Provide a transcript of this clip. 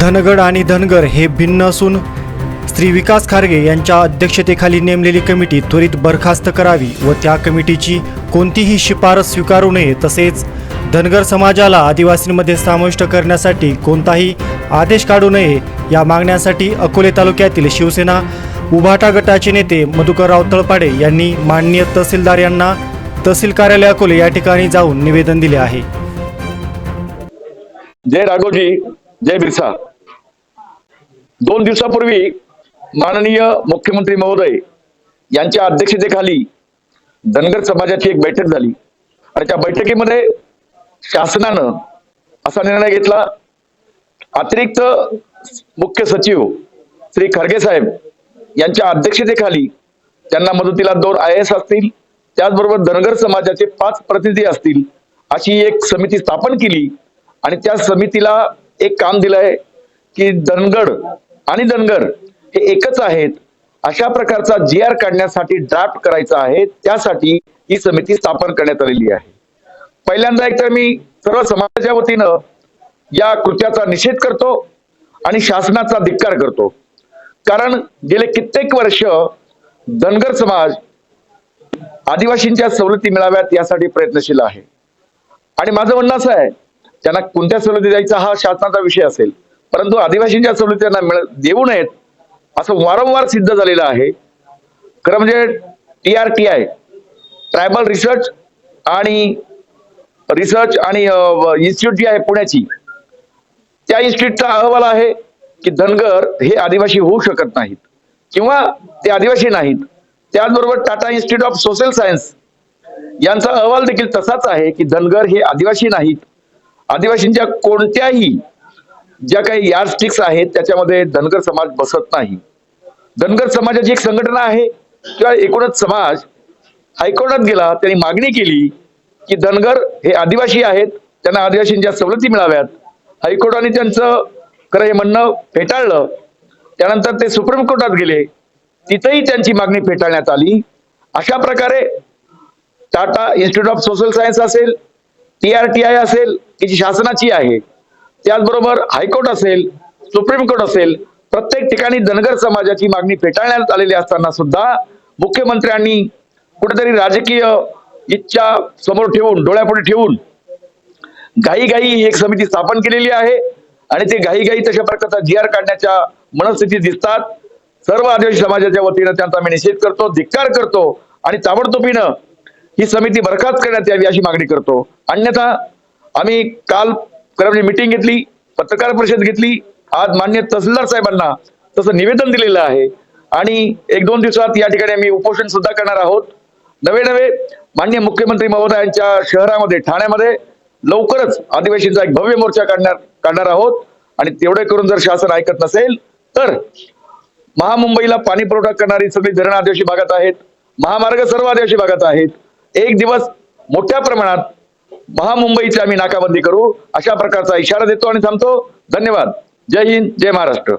धनगड आणि धनगर हे भिन्न असून श्री विकास खारगे यांच्या अध्यक्षतेखाली नेमलेली कमिटी त्वरित बरखास्त करावी व त्या कमिटीची कोणतीही शिफारस स्वीकारू नये तसेच धनगर समाजाला आदिवासींमध्ये समाविष्ट करण्यासाठी कोणताही आदेश काढू नये या मागण्यासाठी अकोले तालुक्यातील शिवसेना उभाटा गटाचे नेते मधुकरराव तळपाडे यांनी माननीय तहसीलदार यांना तहसील कार्यालय अकोले या ठिकाणी जाऊन निवेदन दिले आहे. जय राघोजी जय बिरसा. दोन दिवसापूर्वी माननीय मुख्यमंत्री महोदय यांच्या अध्यक्षतेखाली धनगर समाजाची एक बैठक झाली. आणि त्या बैठकीमध्ये शासनानं असा निर्णय घेतला. अतिरिक्त मुख्य सचिव श्री खरगे साहेब यांच्या अध्यक्षतेखाली त्यांना मदतीला दोन आय एस असतील त्याचबरोबर धनगर समाजाचे पाच प्रतिनिधी असतील अशी एक समिती स्थापन केली. आणि त्या समितीला एक काम दिलंय की धनगड आणि धनगर हे एकच आहेत. अशा प्रकारचा जी आर काढण्यासाठी ड्राफ्ट करायचा आहे. त्यासाठी ही समिती स्थापन करण्यात आलेली आहे. पहिल्यांदा एकतर मी सर्व समाजाच्या वतीनं या कृत्याचा निषेध करतो आणि शासनाचा धिक्कार करतो. कारण गेले कित्येक वर्ष धनगर समाज आदिवासींच्या सवलती मिळाव्यात यासाठी प्रयत्नशील आहे. आणि माझं म्हणणं असं आहे त्यांना कोणत्या सवलती द्यायचा हा शासनाचा विषय असेल. परंतु आदिवासींच्या सवलती त्यांना मिळ देऊ नयेत असं वारंवार सिद्ध झालेलं आहे. खरं म्हणजे T R T I tribal research आणि रिसर्च आणि इन्स्टिट्यूट जी आहे पुण्याची त्या इन्स्टिट्यूटचा अहवाल आहे की धनगर हे आदिवासी होऊ शकत नाहीत. किंवा ते आदिवासी नाहीत. त्याचबरोबर Tata institute of social science यांचा अहवाल देखील तसाच आहे की धनगर हे आदिवासी नाहीत. आदिवासींच्या कोणत्याही ज्या काही यार्ड स्टिक्स आहेत त्याच्यामध्ये धनगर समाज बसत नाही. धनगर समाजाची एक संघटना आहे किंवा एकूणच समाज हायकोर्टात गेला त्यांनी मागणी केली की धनगर हे आदिवासी आहेत त्यांना आदिवासींच्या सवलती मिळाव्यात. हायकोर्टाने त्यांचं खरं हे म्हणणं फेटाळलं. त्यानंतर ते सुप्रीम कोर्टात गेले. तिथेही त्यांची मागणी फेटाळण्यात आली. अशा प्रकारे Tata institute of social science असेल टी आर टी आय असेल की जी शासनाची आहे. त्याचबरोबर हायकोर्ट असेल सुप्रीम कोर्ट असेल प्रत्येक ठिकाणी धनगर समाजाची मागणी फेटाळण्यात आलेली असताना सुद्धा मुख्यमंत्र्यांनी कुठेतरी राजकीय इच्छा समोर ठेवून डोळ्यापुढे ठेवून घाई घाई ही एक समिती स्थापन केलेली आहे आणि ते घाई घाई तशा प्रकारचा जी आर काढण्याच्या मनस्थिती दिसतात. सर्व आदिवासी समाजाच्या वतीनं त्यांचा मी निषेध करतो धिक्कार करतो आणि ताबडतोबीनं ही समिती बरखास्त करण्यात यावी अशी मागणी करतो. अन्यथा आम्ही काल खरं मिटिंग घेतली पत्रकार परिषद घेतली आज मान्य तहसीलदार साहेबांना तसं निवेदन दिलेलं आहे. आणि एक दोन दिवसात या ठिकाणी आम्ही उपोषण सुद्धा करणार आहोत. नवे नवे मान्य मुख्यमंत्री महोदयांच्या शहरामध्ये ठाण्यामध्ये लवकरच आदिवासींचा एक भव्य मोर्चा काढणार काढणार आहोत. आणि तेवढे करून जर शासन ऐकत नसेल तर महामुंबईला पाणी पुरवठा करणारी सगळी धरणं आदिवासी भागात आहेत. महामार्ग सर्व आदिवासी भागात आहेत. एक दिवस मोठ्या प्रमाणात महामुंबईची आम्ही नाकाबंदी करू अशा प्रकारचा इशारा देतो आणि थांबतो. धन्यवाद. जय हिंद जय महाराष्ट्र.